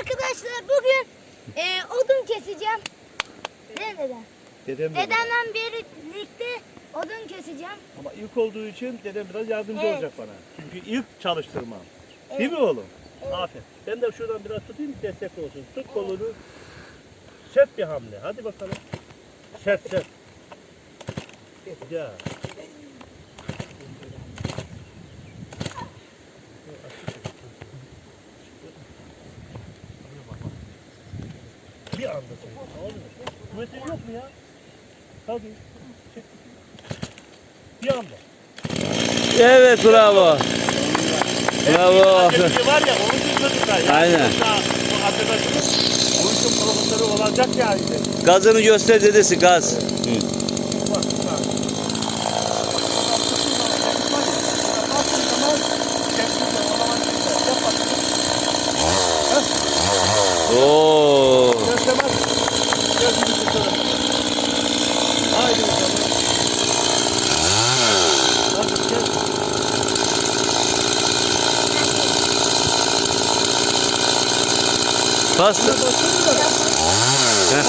arkadaşlar bugün e, odun keseceğim. Mi dede? Dedem de böyle. Dedemle birlikte odun keseceğim. Ama ilk olduğu için dedem biraz yardımcı Evet. olacak bana. Çünkü ilk çalıştırmam. Değil mi oğlum? Aferin. Ben de şuradan biraz tutayım destek olsun. Tut kolunu. Sert bir hamle. Hadi bakalım. Sert sert. Güzel. Bir anda. Olmuyor. Kuvvetin yok mu ya? Hadi. Çek. Bir anda. Evet bravo. Bravo. Tepki var ya onun için çocuklar. Yani Aynen. yoksa Bu arkadaşımız bu işin profesörü olacak yani. Gazını göster dedesi gaz. Bak, bak. Oo. Basta. Basta. Basta.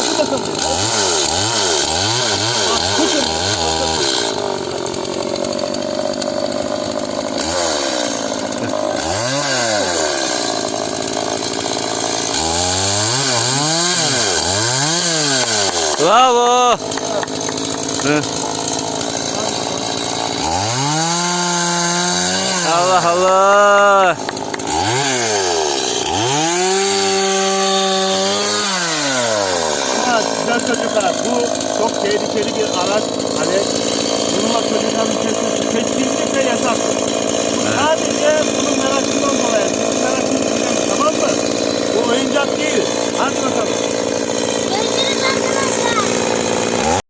Basta. Basta. Bravo. Heh. Allah Allah. Çocuklar bu çok tehlikeli bir araç. Hani bununla çocukların kesin